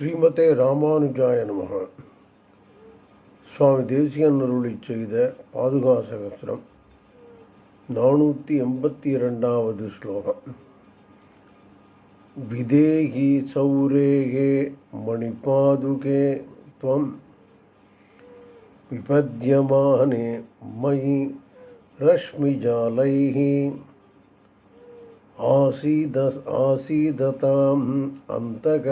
ஸ்ரீமதே ராமானுஜாய நமக சுவாமி தேசியன் அருளி செய்த பாதுகா சகசிரம் நானூற்றி எண்பத்தி இரண்டாவது ஸ்லோகம் விதேகி சௌரேகே மணிபாதுகே त्वं विपद्यमाने मयि रश्मिजालैः आसीद आसीदताम् अन्तक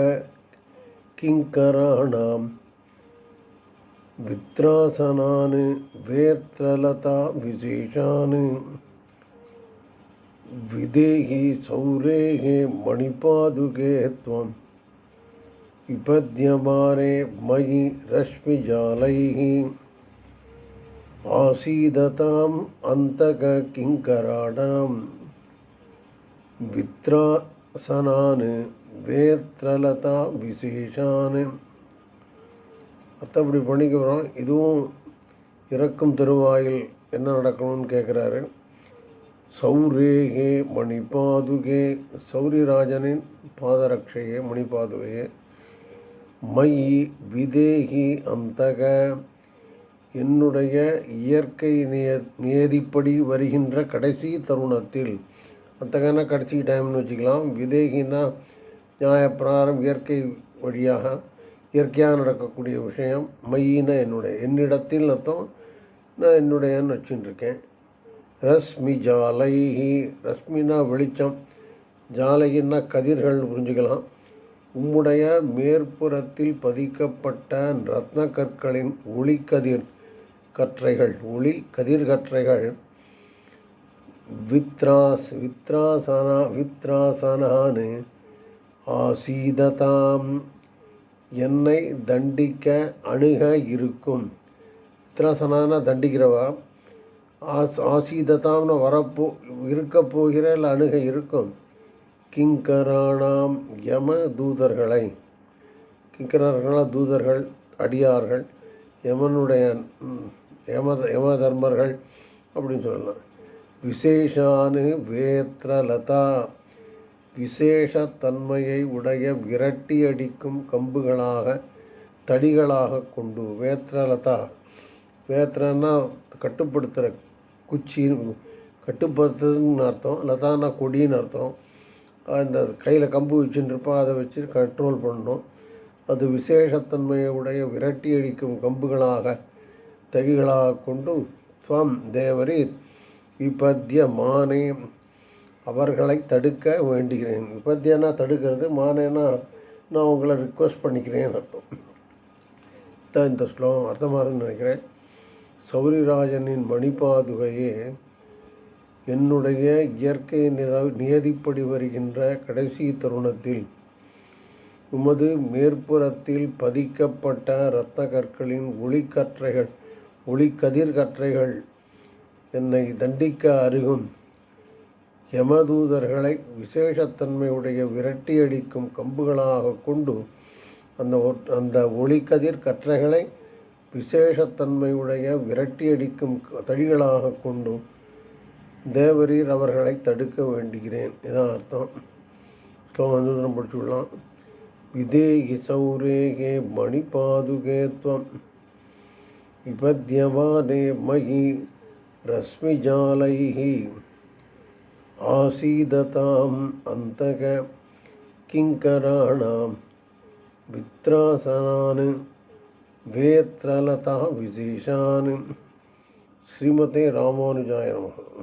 किङ्कराणां वित्रासनान् वेत्रलता विशेषान्। विदेहि सौरेः मणिपादुके त्वं। विपद्यमाने मयि रश्मिजालैः आसीदताम् अन्तककिङ्कराणां வித்ராசனான் வேத்ரலதா விசேஷான். மற்றபடி பண்ணிக்கிறோம் இதுவும் இறக்கும் திருவாயில் என்ன நடக்கணும்னு கேட்குறாரு சௌரேகே மணிபாதுகே சௌரிராஜனின் பாதரட்சையே மணிபாதுகையே மயி விதேகி அந்தக. என்னுடைய இயற்கை நிய நியதிப்படி வருகின்ற கடைசி தருணத்தில் அத்தகையான கடைசி டைம்னு வச்சுக்கலாம். விதேகினா நியாயப்பிரகாரம் இயற்கை வழியாக இயற்கையாக நடக்கக்கூடிய விஷயம். மையினா என்னுடைய என்னிடத்தில் அர்த்தம் நான் என்னுடையன்னு வச்சுட்டுருக்கேன். ரஸ்மி ஜாலைஹி ரஸ்மினா வெளிச்சம். ஜாலையின்னா கதிர்கள் புரிஞ்சுக்கலாம். உம்முடைய மேற்புறத்தில் பதிக்கப்பட்ட ரத்ன கற்களின் ஒளிக்கதிர் கற்றைகள் ஒளி கதிர்கற்றைகள் வித்ராஸ் வித்ராசனா வித்ராசனான்னு ஆசீததாம். என்னை தண்டிக்க அணுக இருக்கும். வித்ராசனான தண்டிக்கிறவா? ஆஸ் ஆசீததாம்னு வரப்போ இருக்க போகிற இல்லை அணுக இருக்கும். கிங்கராணாம் யம தூதர்களை கிங்கரர்களாக தூதர்கள் அடியார்கள் யமனுடைய யம யம தர்மர்கள் அப்படின்னு சொல்லலாம். விசேஷானு வேத்ரலதா. விசேஷத்தன்மையை உடைய விரட்டி அடிக்கும் கம்புகளாக தடிகளாக கொண்டு வேத்ரலதா. வேத்ரன்னா கட்டுப்படுத்துகிற குச்சி கட்டுப்படுத்துறதுன்னு அர்த்தம் லதானா கொடின்னு அர்த்தம். அந்த கையில் கம்பு வச்சுட்டு அதை வச்சு கண்ட்ரோல் பண்ணணும். அது விசேஷத்தன்மையை உடைய விரட்டி அடிக்கும் கம்புகளாக தடிகளாக கொண்டு ஸ்வம் தேவரீர். விபத்தியமானே அவர்களை தடுக்க வேண்டுகிறேன். விபத்தியனா தடுக்கிறது மானேனா நான் உங்களை ரிக்வஸ்ட் பண்ணிக்கிறேன் அர்த்தம். தான் இந்த ஸ்லோகம். அர்த்தமாகன்னு நினைக்கிறேன். சௌரிராஜனின் மணிபாதுகையே என்னுடைய இயற்கை நியதிப்படி வருகின்ற கடைசி தருணத்தில் உமது மேற்புறத்தில் பதிக்கப்பட்ட இரத்த கற்களின் ஒளிக்கற்றைகள் ஒளிக்கதிர்கற்றைகள் என்னை தண்டிக்க அருகும் யமதூதர்களை விசேஷத்தன்மையுடைய விரட்டி அடிக்கும் கம்புகளாக கொண்டு அந்த அந்த ஒளிக்கதிர் கற்றைகளை விசேஷத்தன்மையுடைய விரட்டி அடிக்கும் தடிகளாக கொண்டு தேவரீர் அவர்களை தடுக்க வேண்டுகிறேன். இதான் அர்த்தம். ஸ்லோகம் படிச்சுடலாம். விதேகி சௌரேகே மணி துவம். விபத்யவானே மகி रश्मिजालैः आसीदताम् अन्तक किङ्कराणां वित्रासनान् वेत्रलता विशेषान् श्रीमते रामानुजाय नमः